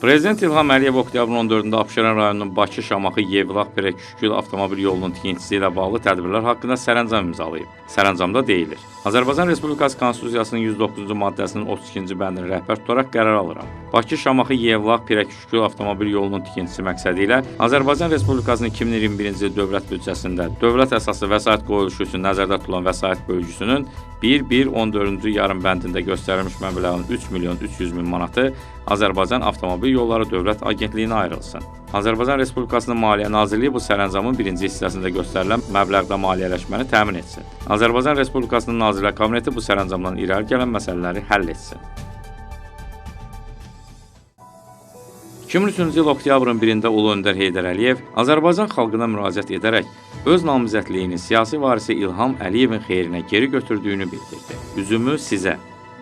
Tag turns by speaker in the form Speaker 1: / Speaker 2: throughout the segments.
Speaker 1: Prezident İlham Əliyev oktyabrın 14-də Abşeron rayonunun Bakı, Şamaxı, Yevlax, Pirəküşgül avtomobil yolunun tikintisi ilə bağlı tədbirlər haqqında sərəncam imzalayıb. Sərəncamda deyilir: Azərbaycan Respublikası Konstitusiyasının 109-cu maddəsinin 32-ci bəndini rəhbər tutaraq qərar alıram. Bakı, Şamaxı, Yevlax, Pirəküşgül avtomobil yolunun tikintisi məqsədi ilə Azərbaycan Respublikasının 2021-ci il dövlət büdcəsində dövlət əsaslı vəsait qoyuluşu üçün nəzərdə tutulan vəsait bölgüsünün 1-1-14-cü yarım bəndində göstərilmiş məbləğin 3 milyon 300 min manatı Azərbaycan Avtomobil Yolları Dövlət Agentliyinə ayrılsın. Azərbaycan Respublikasının Maliyyə Nazirliyi bu sərəncamın birinci hissəsində göstərilən məbləğdə maliyyələşməni təmin etsin. Azərbaycan Respublikasının Nazirlər Kabineti bu sərəncamdan irəli gələn məsələləri həll etsin. 2003-cü il oktyabrın 1-də Ulu Öndər Heydər Əliyev Azərbaycan xalqına müraciət edərək öz namizədliyini siyasi varisi İlham Əliyevin xeyrinə geri götürdüyünü bildirdi. Üzümü sizə,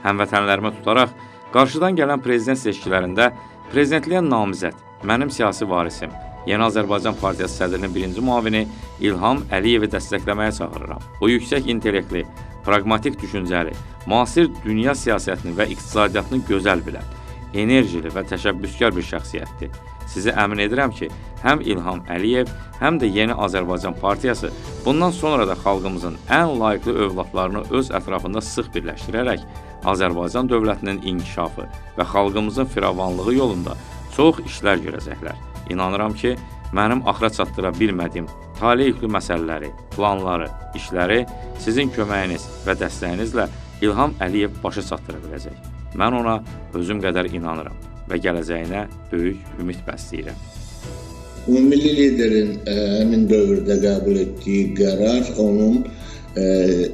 Speaker 1: həmvətənlərimə tutaraq qarşıdan gələn prezident seçkilərində prezidentliyə namizəd, mənim siyasi varisim, Yeni Azərbaycan Partiyası sədrinin birinci müavini İlham Əliyevi dəstəkləməyə çağırıram. O yüksək intellektli, praqmatik düşüncəli, müasir dünya siyasətini və iqtisadiyyatını gözəl bilən, enerjili və təşəbbüskar bir şəxsiyyətdir. Sizi əmin edirəm ki, həm İlham Əliyev, həm də Yeni Azərbaycan Partiyası bundan sonra da xalqımızın ən layiqli övladlarını öz ətrafında sıx birləşdirərək Azərbaycan dövlətinin inkişafı və xalqımızın firavanlığı yolunda çox işlər görəcəklər. İnanıram ki, mənim axıra çatdıra bilmədiyim tale yüklü məsələləri, planları, işləri sizin köməyiniz və dəstəyinizlə İlham Əliyev başa çatdıra biləcək. Mən ona özüm qədər inanıram və gələcəyinə böyük ümid bəsləyirəm.
Speaker 2: Ümummilli liderin ə, həmin dövrdə qəbul etdiyi qərar onun ə,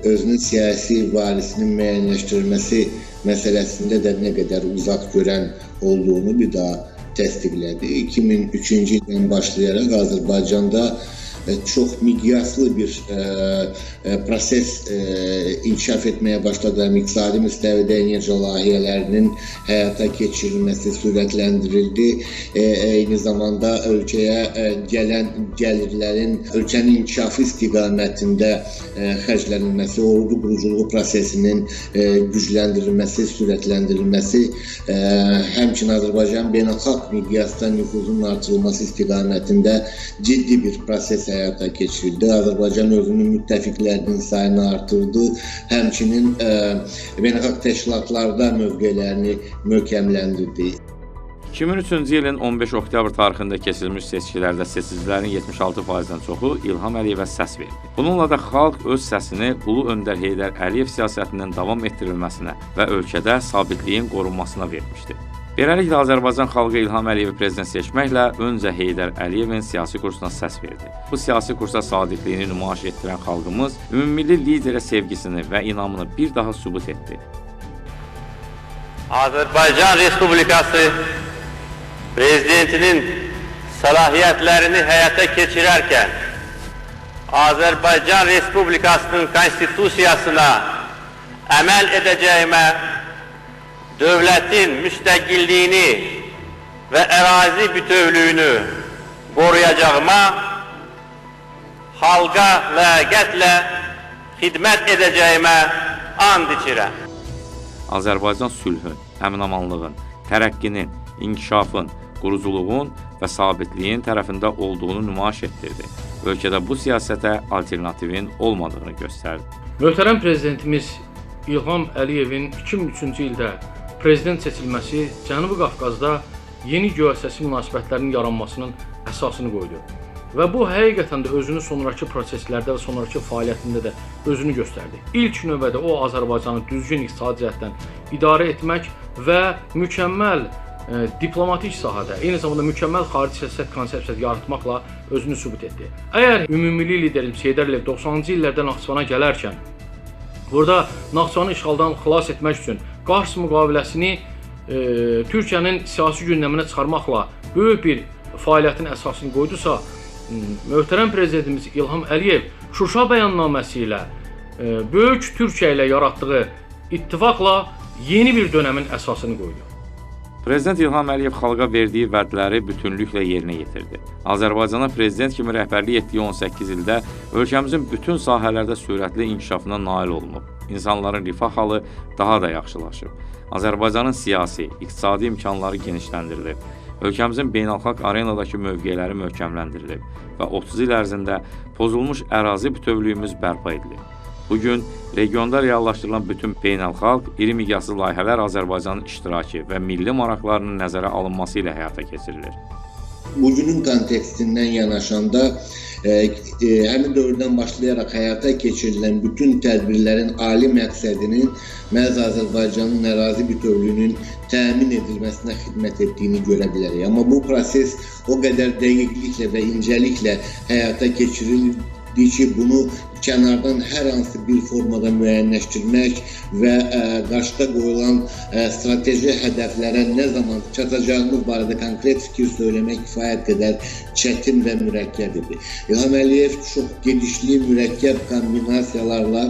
Speaker 2: özünün siyasi varisinin müəyyənləşdirilməsi məsələsində də nə qədər uzaq görən olduğunu bir daha təsdiqlədi. 2003-cü ildən başlayaraq Azərbaycanda ə, çox miqyaslı bir ə, ə, proses inkişaf etməyə başladı. İqtisadi müstəvidə enerji layihələrinin həyata keçirilməsi sürətləndirildi. Eyni zamanda ölkəyə gələn gəlirlərin ölkənin inkişafı istiqamətində xərclənilməsi, ordu quruculuğu prosesinin gücləndirilməsi, sürətləndirilməsi, həmçinin Azərbaycan beynəlxalq miqyasda nüfuzunun artırılması istiqamətində ciddi bir proses həyata keçirildi. Azərbaycan özünün müttəfiqlərinin sayını artırdı. Həmçinin ə, beynəlxalq təşkilatlarda mövqelərini möhkəmləndirdi.
Speaker 1: 2003-cü ilin 15 oktyabr tarixində keçirilmiş seçkilərdə seçicilərin 76%-dən çoxu İlham Əliyevə səs verdi. Bununla da xalq öz səsini Ulu Öndər Heydər Əliyev siyasətinin davam etdirilməsinə və ölkədə sabitliyin qorunmasına vermişdi. Beləliklə Azərbaycan xalqı İlham Əliyevi prezident seçməklə öncə Heydər Əliyevin siyasi kursuna səs verdi. Bu siyasi kursa sadiqliyini nümayiş etdirən xalqımız ümummilli liderə sevgisini və inamını bir daha sübut etdi.
Speaker 3: Azərbaycan Respublikası prezidentinin səlahiyyətlərini həyata keçirərkən Azərbaycan Respublikasının konstitusiyasına əməl edəcəyimə dövlətin müstəqilliyini və ərazi bütövlüyünü qoruyacağıma xalqa ləyaqətlə xidmət edəcəyimə and içirəm.
Speaker 1: Azərbaycan sülhün, əmin-amanlığın, tərəqqinin, inkişafın, quruculuğun və sabitliyin tərəfində olduğunu nümayiş etdirdi. Ölkədə bu siyasətə alternativin olmadığını göstərdi.
Speaker 4: Möhtərəm prezidentimiz İlham Əliyevin 2003-cü ildə prezident seçilməsi Cənubi Qafqazda yeni geosiyasi münasibətlərin yaranmasının əsasını qoydu. Və bu həqiqətən də özünü sonrakı proseslərdə və sonrakı fəaliyyətində də özünü göstərdi. İlk növbədə o Azərbaycanı düzgün iqtisadi cəhətdən idarə etmək və mükəmməl e, diplomatik sahədə, eyni zamanda mükəmməl xarici siyasət konsepsiyası yaratmaqla özünü sübut etdi. Əgər ümumilli liderimiz Heydər Əliyev 90-cı illərdə Naxçıvana gələrkən burada Naxçıvanı işğaldan xilas etmək üçün Qars müqaviləsini e, Türkiyənin siyasi gündəminə çıxarmaqla böyük bir fəaliyyətin əsasını qoydusa, möhtərəm prezidentimiz İlham Əliyev Şuşa bəyannaməsi ilə e, böyük Türkiyə ilə yaratdığı ittifaqla yeni bir dönəmin əsasını qoydu.
Speaker 1: Prezident İlham Əliyev xalqa verdiyi vədləri bütünlüklə yerinə yetirdi. Azərbaycana prezident kimi rəhbərlik etdiyi 18 ildə ölkəmizin bütün sahələrdə sürətli inkişafına nail olunub. İnsanların rifah halı daha da yaxşılaşıb. Azərbaycanın siyasi, iqtisadi imkanları genişləndirilib. ölkəmizin beynəlxalq arenadakı mövqeləri möhkəmləndirilib və 30 il ərzində pozulmuş ərazi bütövlüyümüz bərpa edilib. Bu gün regionda reallaşdırılan bütün beynəlxalq iri miqyaslı layihələr Azərbaycanın iştirakı və milli maraqlarının nəzərə alınması ilə həyata keçirilir.
Speaker 2: bugünün kontekstindən yanaşanda e, e, həmin dövrdən başlayaraq həyata keçirilən bütün tədbirlərin ali məqsədinin məhz Azərbaycanın ərazi bütövlüyünün təmin edilməsinə xidmət etdiyini görə bilərik. Amma bu proses o qədər dəqiqliklə və incəliklə həyata keçirildi ki, bunu kənardan hər hansı bir formada müəyyənləşdirmək və ə, qarşıda qoyulan ə, strateji hədəflərə nə zaman çatacağımız barədə konkret fikir söyləmək kifayət qədər çətin və mürəkkəb idi. İlham Əliyev çox gedişli, mürəkkəb kombinasiyalarla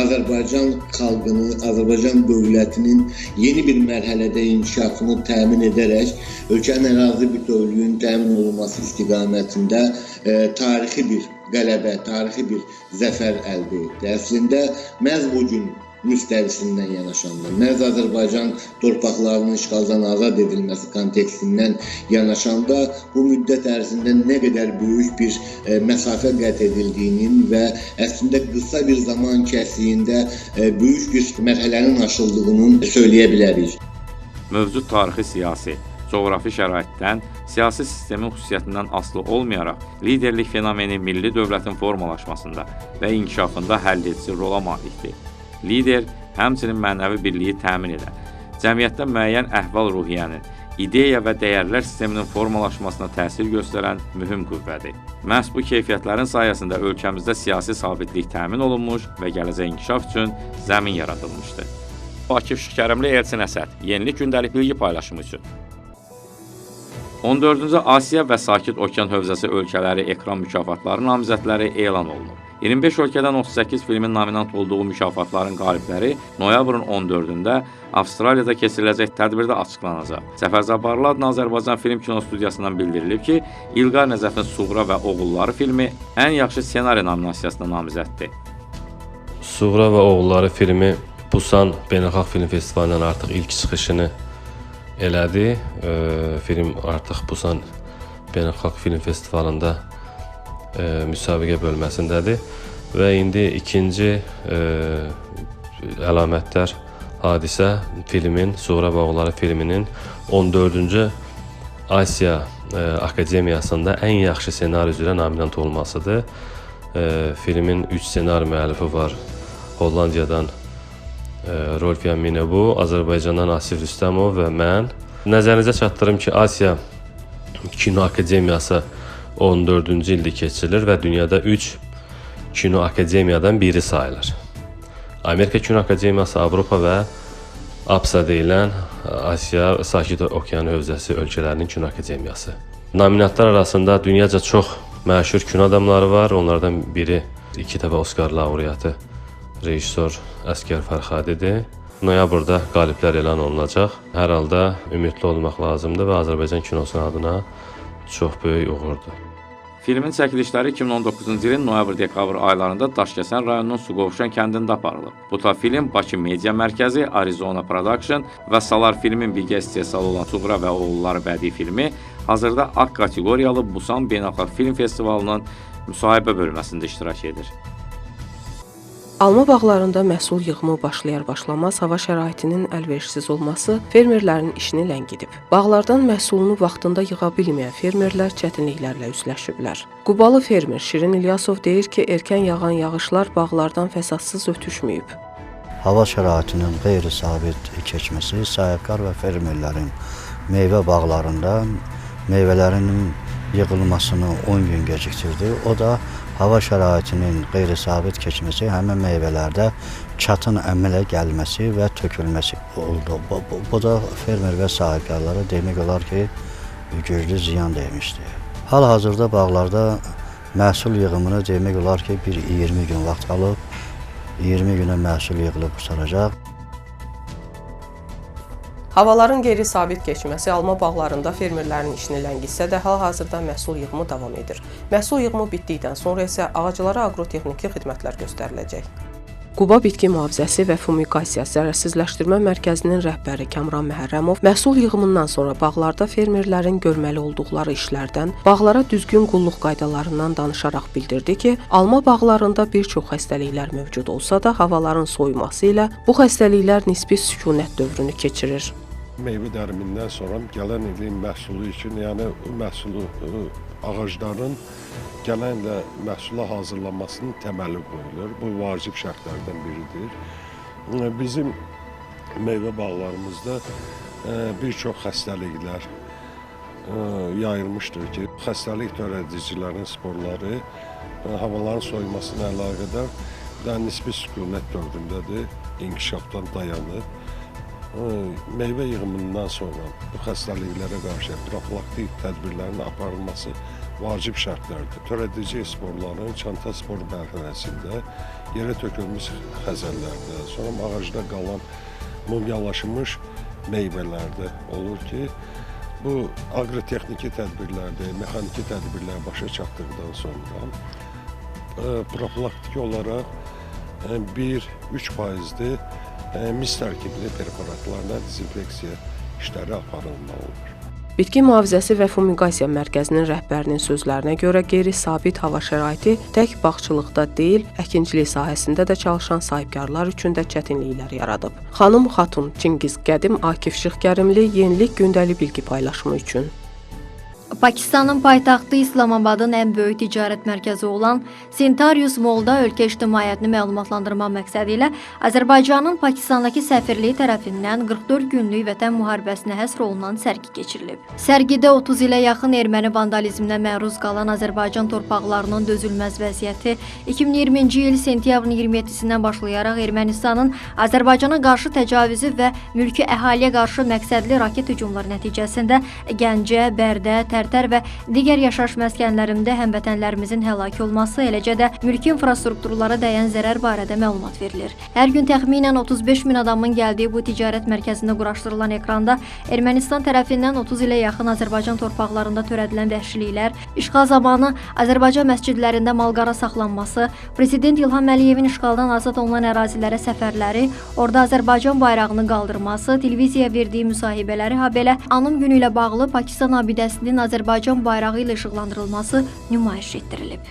Speaker 2: Azərbaycan xalqını, Azərbaycan dövlətinin yeni bir mərhələdə inkişafını təmin edərək ölkənin ərazi bütövlüyünün təmin olunması istiqamətində e, tarixi bir qələbə, tarixi bir zəfər əldə etdi. Əslində məhz bu gün müstəvisindən yanaşanda, məhz Azərbaycan torpaqlarının işğaldan azad edilməsi kontekstindən yanaşanda bu müddət ərzində nə qədər böyük bir e, məsafə qət edildiyinin və əslində qısa bir zaman kəsiyində e, böyük bir mərhələnin aşıldığının söyləyə bilərik.
Speaker 1: Mövcud tarixi siyasi, coğrafi şəraitdən, siyasi sistemin xüsusiyyətindən asılı olmayaraq liderlik fenomeni milli dövlətin formalaşmasında və inkişafında həlledici rola malikdir. Lider həmçinin mənəvi birliyi təmin edən, cəmiyyətdə müəyyən əhval-ruhiyyənin, ideya və dəyərlər sisteminin formalaşmasına təsir göstərən mühüm qüvvədir. Məhz bu keyfiyyətlərin sayəsində ölkəmizdə siyasi sabitlik təmin olunmuş və gələcək inkişaf üçün zəmin yaradılmışdır. Akif Şükərimli Elçin Əsəd, Yenilik gündəlik bilgi paylaşımı üçün. 14-cü Asiya və Sakit Okean hövzəsi ölkələri ekran mükafatları namizədləri elan olunub. 25 ölkədən 38 filmin nominant olduğu mükafatların qalibləri noyabrın 14-də Avstraliyada keçiriləcək tədbirdə açıqlanacaq. Səfər Cabbarlı adına Azərbaycan Film Kino Studiyasından bildirilib ki, İlqar Nəzəfin Suğra və Oğulları filmi ən yaxşı ssenari nominasiyasına namizəddir.
Speaker 5: Suğra və Oğulları filmi Busan Beynəlxalq Film Festivalından artıq ilk çıxışını elədi. E, film artıq Busan Beynəlxalq Film Festivalında e, müsabiqə bölməsindədir və indi ikinci e, əlamətdar hadisə filmin Suğra və Oğulları filminin 14-cü Asiya e, Akademiyasında ən yaxşı ssenari üzrə nominant olmasıdır. E, filmin 3 ssenari müəllifi var. Hollandiyadan e, Rolf Yaminəbu, Azərbaycandan Asif Rüstəmov və mən. Nəzərinizə çatdırım ki, Asiya Kino Akademiyası 14-cü ildə keçirilir və dünyada 3 kino akademiyadan biri sayılır. Amerika Kino Akademiyası, Avropa və APSA deyilən Asiya Sakit Okean hövzəsi ölkələrinin kino akademiyası. Nominantlar arasında dünyaca çox məşhur kino adamları var. Onlardan biri iki dəfə Oskar laureatı rejissor Əskər Fərxadidir. Noyabrda qaliblər elan olunacaq. Hər halda ümidli olmaq lazımdır və Azərbaycan kinosunun adına çox böyük uğurdur.
Speaker 1: Filmin çəkilişləri 2019-cu ilin noyabr-dekabr aylarında Daşkəsən rayonunun Suqovuşan kəndində aparılıb. Bu ta film Bakı Media Mərkəzi, Arizona Production və Salar filmin birgə istehsalı olan Tuğra və Oğulları bədii filmi hazırda A kateqoriyalı Busan Beynəlxalq Film Festivalının müsahibə bölməsində iştirak edir.
Speaker 6: Alma bağlarında məhsul yığımı başlayar-başlamaz hava şəraitinin əlverişsiz olması fermerlərin işini ləngidib. Bağlardan məhsulunu vaxtında yığa bilməyən fermerlər çətinliklərlə üzləşiblər. Qubalı fermer Şirin İlyasov deyir ki, erkən yağan yağışlar bağlardan fəsadsız ötüşməyib.
Speaker 7: hava şəraitinin qeyri-sabit keçməsi sahibkar və fermerlərin meyvə bağlarında meyvələrinin yığılmasını 10 gün gecikdirdi. O da hava şəraitinin qeyri-sabit keçməsi həmin meyvələrdə çətin əmələ gəlməsi və tökülməsi oldu. Bu, bu, bu da fermer və sahibkarlara demək olar ki, güclü ziyan dəymişdi. Hal-hazırda bağlarda məhsul yığımını demək olar ki, bir 20 gün vaxt alıb 20 günə məhsul yığılıb qurtaracaq.
Speaker 6: Havaların qeyri-sabit keçməsi alma bağlarında fermerlərin işini ləngitsə də hal-hazırda məhsul yığımı davam edir. Məhsul yığımı bitdikdən sonra isə ağaclara aqrotexniki xidmətlər göstəriləcək. Quba Bitki Mühafizəsi və Fumigasiya Zərərsizləşdirmə Mərkəzinin rəhbəri Kamran Məhərrəmov məhsul yığımından sonra bağlarda fermerlərin görməli olduqları işlərdən, bağlara düzgün qulluq qaydalarından danışaraq bildirdi ki, alma bağlarında bir çox xəstəliklər mövcud olsa da, havaların soyuması ilə bu xəstəliklər nisbi sükunət dövrünü keçirir.
Speaker 8: Meyvə dərimindən sonra gələn ilin məhsulu üçün, yəni məhsulu ə, ağacların gələn ilə məhsula hazırlanmasının təməli qoyulur. Bu vacib şərtlərdən biridir. Ə, Bizim meyvə bağlarımızda ə, bir çox xəstəliklər yayılmışdır ki, xəstəlik törədicilərin sporları havaların soyuması ilə əlaqədar da nisbi sükunət dövründədir, inkişafdan dayanır. Ə, meyvə yığımından sonra bu xəstəliklərə qarşı profilaktik tədbirlərin aparılması vacib şərtlərdir. Törədici sporların çanta spor mərhələsində yerə tökülmüş xəzəllərdə, sonra ağacda qalan mumyalaşmış meyvələrdə olur ki, bu aqrotexniki tədbirlərdə, mexaniki tədbirlər başa çatdıqdan sonra ə, profilaktik olaraq 1-3 faizli ə, mis tərkibli preparatlarla dezinfeksiya işləri aparılmalıdır.
Speaker 6: Bitki mühafizəsi və fumigasiya mərkəzinin rəhbərinin sözlərinə görə qeyri-sabit hava şəraiti tək bağçılıqda deyil, əkinçilik sahəsində də çalışan sahibkarlar üçün də çətinliklər yaradıb. Xanım Xatun Çingiz Qədim Akif Şıxkərimli Yenilik gündəlik bilgi paylaşımı üçün
Speaker 9: Pakistanın paytaxtı İslamabadın ən böyük ticarət mərkəzi olan Sentarius Mallda ölkə ictimaiyyətini məlumatlandırma məqsədi ilə Azərbaycanın Pakistandakı səfirliyi tərəfindən 44 günlük Vətən müharibəsinə həsr olunan sərgi keçirilib. Sərgidə 30 ilə yaxın erməni vandalizminə məruz qalan Azərbaycan torpaqlarının dözülməz vəziyyəti 2020-ci il sentyabrın 27-sindən başlayaraq Ermənistanın Azərbaycana qarşı təcavüzü və mülki əhaliyə qarşı məqsədli raket hücumları nəticəsində Gəncə, Bərdə, Tərtər və digər yaşayış məskənlərində həmvətənlərimizin həlak olması, eləcə də mülki infrastrukturlara dəyən zərər barədə məlumat verilir. Hər gün təxminən 35 min adamın gəldiyi bu ticarət mərkəzində quraşdırılan ekranda Ermənistan tərəfindən 30 ilə yaxın Azərbaycan torpaqlarında törədilən vəhşiliklər, işğal zamanı Azərbaycan məscidlərində malqara saxlanması, Prezident İlham Əliyevin işğaldan azad olunan ərazilərə səfərləri, orada Azərbaycan bayrağını qaldırması, televiziyaya verdiyi müsahibələri, habelə anım günü ilə bağlı Pakistan abidəsinin Azərbaycan bayrağı ilə işıqlandırılması nümayiş etdirilib.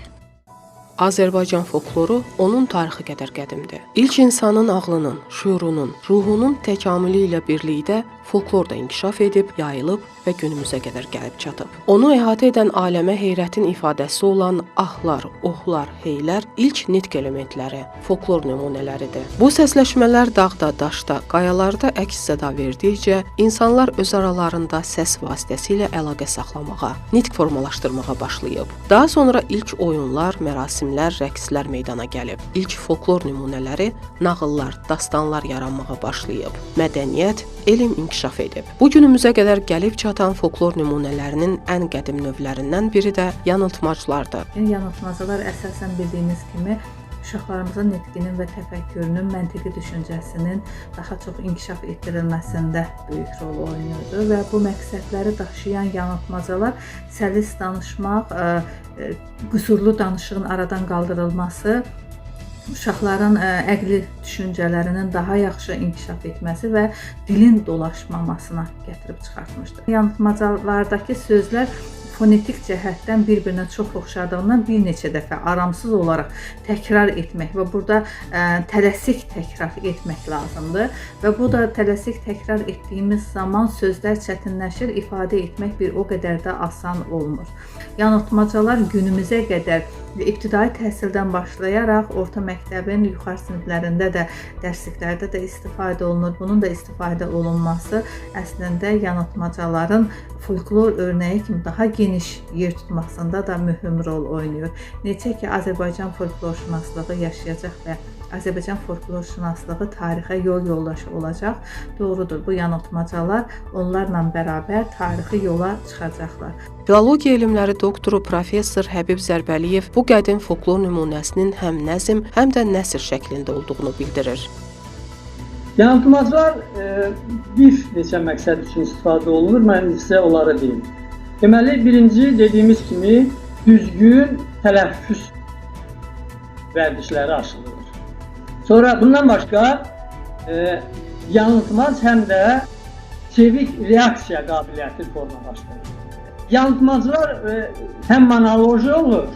Speaker 6: Azərbaycan folkloru onun tarixi qədər qədimdir. İlk insanın ağlının, şüurunun, ruhunun təkamülü ilə birlikdə folklor da inkişaf edib, yayılıb və günümüzə qədər gəlib çatıb. Onu əhatə edən aləmə heyrətin ifadəsi olan ahlar, ohlar, heylər ilk nitq elementləri, folklor nümunələridir. Bu səsləşmələr dağda, daşda, qayalarda əks-səda verdikcə insanlar öz aralarında səs vasitəsilə əlaqə saxlamağa, nitq formalaşdırmağa başlayıb. Daha sonra ilk oyunlar, mərasimlər, rəqslər meydana gəlib. İlk folklor nümunələri, nağıllar, dastanlar yaranmağa başlayıb. Mədəniyyət, elm inkişaf edib. Bu günümüzə qədər gəlib çatan folklor nümunələrinin ən qədim növlərindən biri də yanıltmaclardır.
Speaker 10: Yanıltmacalar əsasən bildiyiniz kimi uşaqlarımızın nitqinin və təfəkkürünün, məntiqi düşüncəsinin daha çox inkişaf etdirilməsində böyük rol oynayırdı və bu məqsədləri daşıyan yanıltmacalar səlis danışmaq, ə, ə, qüsurlu danışığın aradan qaldırılması, uşaqların ə, əqli düşüncələrinin daha yaxşı inkişaf etməsi və dilin dolaşmamasına gətirib çıxartmışdı. Yanıltmacalardakı sözlər fonetik cəhətdən bir-birinə çox oxşadığından bir neçə dəfə aramsız olaraq təkrar etmək və burada ə, tələsik təkrar etmək lazımdır və bu da tələsik təkrar etdiyimiz zaman sözlər çətinləşir, ifadə etmək bir o qədər də asan olmur. Yanıltmacalar günümüzə qədər ibtidai təhsildən başlayaraq orta məktəbin yuxarı siniflərində də dərsliklərdə də istifadə olunur. Bunun da istifadə olunması əslində yanıltmacaların folklor örnəyi kimi daha geniş yer tutmasında da mühüm rol oynayır. Necə ki Azərbaycan folklorşünaslığı yaşayacaq və Azərbaycan folklorşünaslığı tarixə yol yoldaşı olacaq. Doğrudur, bu yanıltmacalar onlarla bərabər tarixi yola çıxacaqlar.
Speaker 6: Filologiya elmləri doktoru professor Həbib Zərbəliyev bu qədim folklor nümunəsinin həm nəzm, həm də nəsr şəklində olduğunu bildirir.
Speaker 11: Yanıltmacalar e, bir neçə məqsəd üçün istifadə olunur. Mən sizə onları deyim. Deməli, birinci dediyimiz kimi düzgün tələffüz vərdişləri aşılır. Sonra bundan başqa e, yanıltmaz həm də çevik reaksiya qabiliyyəti formalaşdırır. Yanıltmacılar e, həm monoloji olur,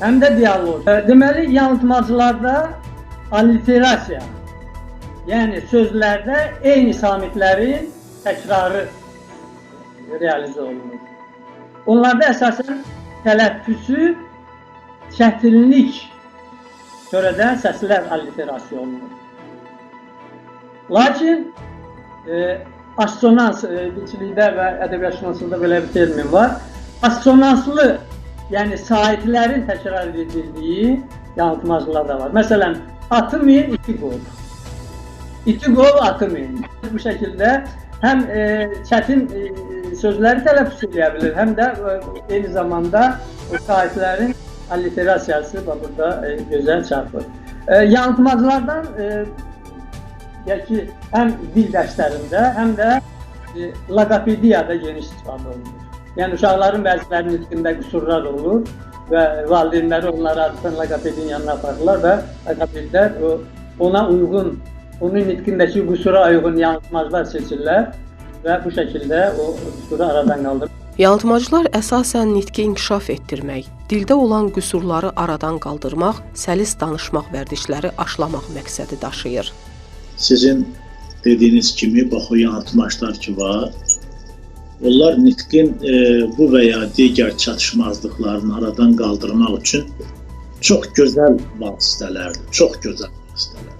Speaker 11: həm də dialoq. E, deməli yanıltmacılarda alliterasiya, yəni sözlərdə eyni samitlərin təkrarı realizə olunur. Onlarda əsasən tələffüsü çətinlik törədən səslər alliterasiya olunur. Lakin e, assonans e, dilçilikdə və ədəbiyyatşünaslığında belə bir termin var. Assonanslı, yəni saitlərin təkrar edildiyi yanıltmacılar da var. Məsələn, atı min, iti qov. İti qov, atı min. Bu şəkildə həm e, çətin e, sözləri tələffüz edə bilir, həm də e, eyni zamanda o saitlərin alliterasiyası da burada e, gözəl çarpır. E, yanıltmacılardan e, deyək ki, həm dil dərslərində, həm də e, loqopediyada geniş istifadə olunur. Yəni uşaqların bəzilərinin nitqində qüsurlar olur və valideynləri onları adətən loqopedin yanına aparırlar və loqopedlər ona uyğun, onun nitqindəki qüsura uyğun yanıltmaclar seçirlər və bu şəkildə o qüsuru aradan qaldırır.
Speaker 6: Yanıltmacılar əsasən nitqi inkişaf etdirmək, dildə olan qüsurları aradan qaldırmaq, səlis danışmaq vərdişləri aşılamaq məqsədi daşıyır.
Speaker 12: Sizin dediyiniz kimi bax o yanıltmaçlar ki var. Onlar nitqin e, bu və ya digər çatışmazlıqlarını aradan qaldırmaq üçün çox gözəl vasitələrdir. Çox gözəl vasitələrdir.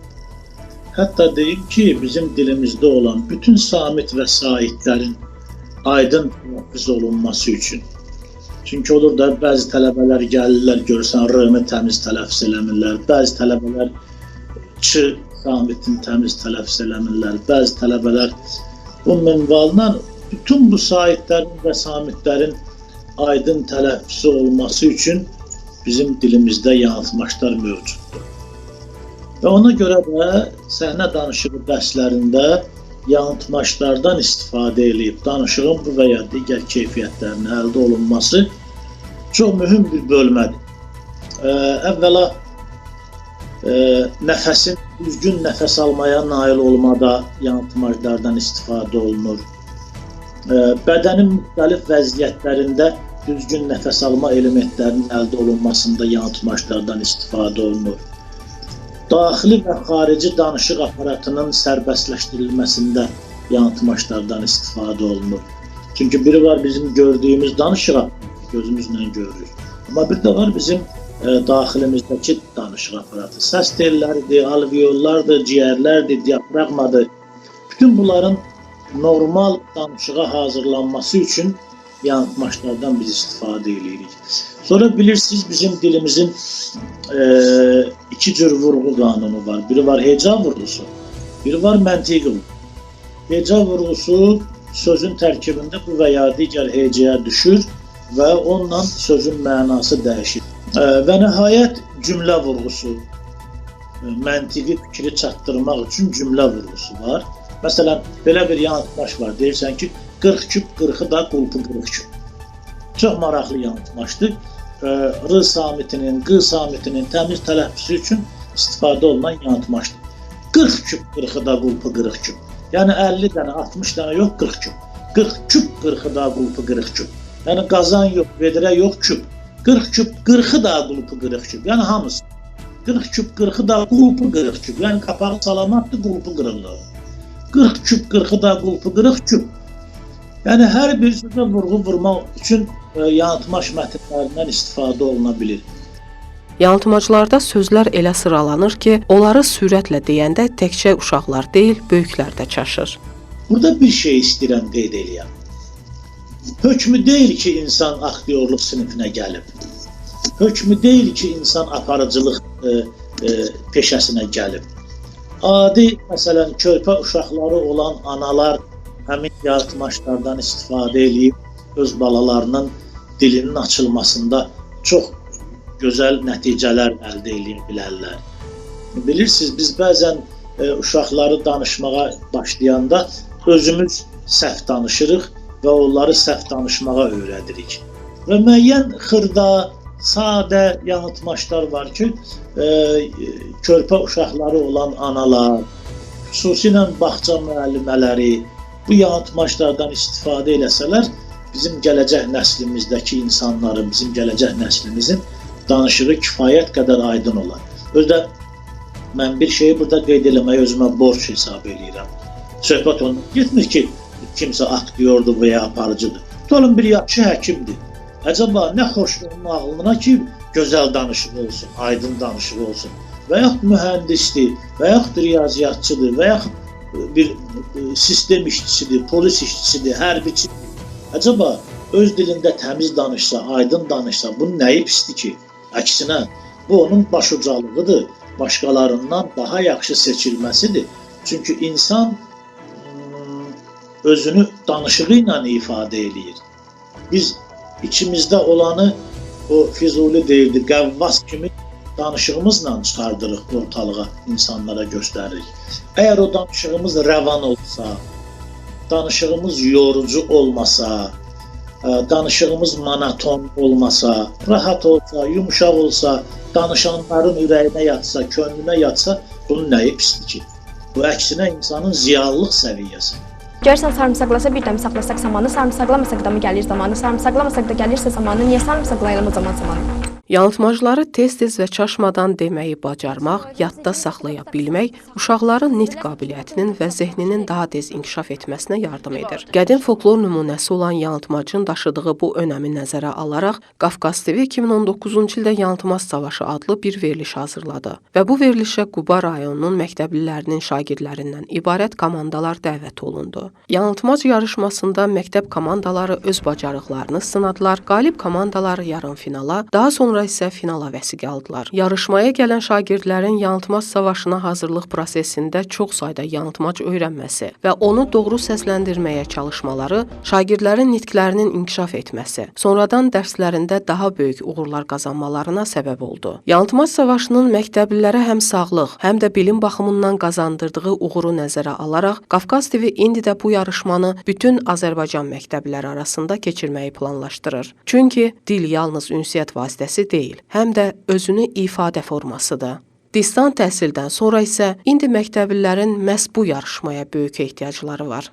Speaker 12: Hətta deyim ki, bizim dilimizdə olan bütün samit və saitlərin aydın tələffüz olunması üçün. Çünki olur da bəzi tələbələr gəlirlər, görsən r-ni təmiz tələffüz eləmirlər. Bəzi tələbələr ç samitin təmiz tələffüz eləmirlər. Bəzi tələbələr bu minvalla bütün bu saitlərin və samitlərin aydın tələffüzü olması üçün bizim dilimizdə yanıltmaçlar mövcuddur. Və ona görə də səhnə danışığı dərslərində yanıltmaçlardan istifadə edib danışığın bu və ya digər keyfiyyətlərinin əldə olunması çox mühüm bir bölmədir. Ə, əvvəla ə, nəfəsin düzgün nəfəs almaya nail olmada yanıltmaclardan istifadə olunur. Ə, bədənin müxtəlif vəziyyətlərində düzgün nəfəs alma elementlərinin əldə olunmasında yanıltmaclardan istifadə olunur. Daxili və xarici danışıq aparatının sərbəstləşdirilməsində yanıltmaçlardan istifadə olunur. Çünki biri var bizim gördüyümüz danışıq aparatı, gözümüzlə görürük. Amma bir də var bizim e, daxilimizdəki danışıq aparatı. Səs telləridir, alveollardır, ciyərlərdir, diafraqmadır. Bütün bunların normal danışığa hazırlanması üçün yanıltmaçlardan biz istifadə edirik. Sonra bilirsiniz bizim dilimizin e, iki cür vurğu qanunu var. Biri var heca vurğusu, biri var məntiqi vurğu. Heca vurğusu sözün tərkibində bu və ya digər hecaya düşür və onunla sözün mənası dəyişir. Və nəhayət cümlə vurğusu. Məntiqi fikri çatdırmaq üçün cümlə vurğusu var. Məsələn, belə bir yanıltmaç var. Deyirsən ki, 40 küp 40-ı da qulpu 40 küp. Çox maraqlı yanıltmaçdır. R samitinin, Q samitinin təmiz tələffüzü üçün istifadə olunan yanıltmaçdır. 40 küp 40-ı da qulpu 40 küp. Yəni 50 dənə, 60 dənə yox, 40 küp. 40 küp 40-ı da qulpu 40 küp. Yəni qazan yox, vedrə yox, küp. 40 küp 40-ı da qulpu 40 küp. Yəni hamısı. 40 küp 40-ı da qulpu 40 küp. Yəni qapağı salamatdır, qulpu qırılır. 40 küp 40-ı da qulpu 40 küp. Yəni hər bir sözə vurğu vurmaq üçün e, yanıltmaç mətnlərindən istifadə oluna bilər.
Speaker 6: Yanıltmaclarda sözlər elə sıralanır ki, onları sürətlə deyəndə təkcə uşaqlar deyil, böyüklər də çaşır.
Speaker 12: Burada bir şey istəyirəm qeyd eləyəm. Hökmü deyil ki, insan aktyorluq sinifinə gəlib. Hökmü deyil ki, insan aparıcılıq e, e, peşəsinə gəlib. Adi, məsələn, körpə uşaqları olan analar həmin yaratmaçlardan istifadə edib öz balalarının dilinin açılmasında çox gözəl nəticələr əldə edə bilərlər. Bilirsiniz, biz bəzən e, uşaqları danışmağa başlayanda özümüz səhv danışırıq və onları səhv danışmağa öyrədirik. Və müəyyən xırda, sadə yanıltmaçlar var ki, e, körpə uşaqları olan analar, xüsusilə bağça müəllimələri bu yanıltmaçlardan istifadə eləsələr, bizim gələcək nəslimizdəki insanların, bizim gələcək nəslimizin danışığı kifayət qədər aydın olar. Özdə mən bir şeyi burada qeyd eləməyi özümə borc hesab eləyirəm. Söhbət ondan getmir ki, kimsə aktyordur və ya aparıcıdır. Tutalım bir yaxşı həkimdir. Əcəba nə xoş onun ağlına ki, gözəl danışığı olsun, aydın danışığı olsun. Və yaxud mühəndisdir, və yaxud riyaziyyatçıdır, və yaxud bir e, sistem işçisidir, polis işçisidir, hərbiçidir. Əcəba öz dilində təmiz danışsa, aydın danışsa, bunun nəyi pisdir ki? Əksinə, bu onun başucalığıdır, başqalarından daha yaxşı seçilməsidir. Çünki insan özünü danışığı ilə ifadə eləyir. Biz içimizdə olanı o Füzuli deyirdi, qəvvas kimi danışığımızla çıxardırıq ortalığa, insanlara göstəririk. Əgər o danışığımız rəvan olsa, danışığımız yorucu olmasa, ə, danışığımız monoton olmasa, rahat olsa, yumşaq olsa, danışanların ürəyinə yatsa, könlünə yatsa, bunun nəyi pisdir ki? Bu əksinə insanın ziyalılıq səviyyəsi.
Speaker 13: Görsən sarımsaqlasa bir dəm saxlasaq zamanı, sarımsaqlamasaq da mı gəlir zamanı, sarımsaqlamasaq da gəlirsə zamanı, niyə sarımsaqlayalım o zaman zamanı?
Speaker 6: Yanıltmacları tez-tez və çaşmadan deməyi bacarmaq, yadda saxlaya bilmək uşaqların nitq qabiliyyətinin və zehninin daha tez inkişaf etməsinə yardım edir. Qədim folklor nümunəsi olan yanıltmacın daşıdığı bu önəmi nəzərə alaraq Qafqaz TV 2019-cu ildə Yanıltmaz Savaşı adlı bir veriliş hazırladı və bu verilişə Quba rayonunun məktəblilərinin şagirdlərindən ibarət komandalar dəvət olundu. Yanıltmac yarışmasında məktəb komandaları öz bacarıqlarını sınadılar. Qalib komandalar yarımfinala, daha sonra isə finala vəsiqə aldılar. Yarışmaya gələn şagirdlərin yanıltmac savaşına hazırlıq prosesində çox sayda yanıltmac öyrənməsi və onu doğru səsləndirməyə çalışmaları şagirdlərin nitqlərinin inkişaf etməsi, sonradan dərslərində daha böyük uğurlar qazanmalarına səbəb oldu. Yanıltmac savaşının məktəblilərə həm sağlıq, həm də bilim baxımından qazandırdığı uğuru nəzərə alaraq Qafqaz TV indi də bu yarışmanı bütün Azərbaycan məktəbləri arasında keçirməyi planlaşdırır. Çünki dil yalnız ünsiyyət vasitəsi deyil, həm də özünü ifadə formasıdır. Distan təhsildən sonra isə indi məktəblilərin məhz bu yarışmaya böyük ehtiyacları var.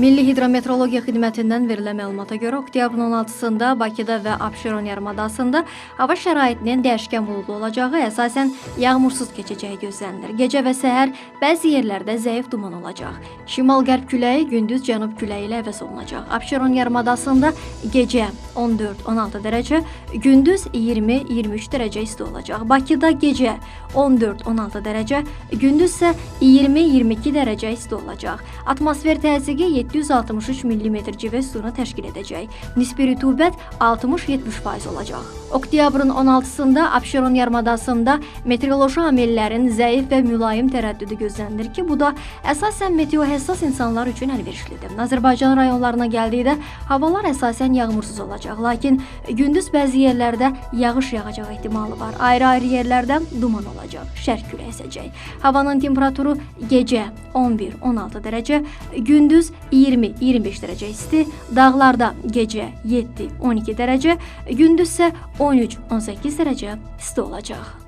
Speaker 9: Milli Hidrometeorologiya Xidmətindən verilən məlumata görə oktyabrın 16-sında Bakıda və Abşeron yarımadasında hava şəraitinin dəyişkən buludlu olacağı, əsasən yağmursuz keçəcəyi gözlənilir. Gecə və səhər bəzi yerlərdə zəif duman olacaq. Şimal-qərb küləyi gündüz cənub küləyi ilə əvəz olunacaq. Abşeron yarımadasında gecə 14-16 dərəcə, gündüz 20-23 dərəcə isti olacaq. Bakıda gecə 14-16 dərəcə, gündüz isə 20-22 dərəcə isti olacaq. Atmosfer təzyiqi 763 mm civə suyunu təşkil edəcək. Nisbi rütubət 60-70% olacaq. Oktyabrın 16-sında Abşeron yarımadasında meteoroloji amillərin zəif və mülayim tərəddüdü gözlənilir ki, bu da əsasən meteohəssas insanlar üçün əlverişlidir. Azərbaycan rayonlarına gəldikdə havalar əsasən yağmursuz olacaq, lakin gündüz bəzi yerlərdə yağış yağacağı ehtimalı var. Ayrı-ayrı yerlərdə duman olacaq, şərq küləyi əsəcək. Havanın temperaturu gecə 11-16 dərəcə, gündüz 20-25 dərəcə isti, dağlarda gecə 7-12 dərəcə, gündüz isə 13-18 dərəcə isti olacaq.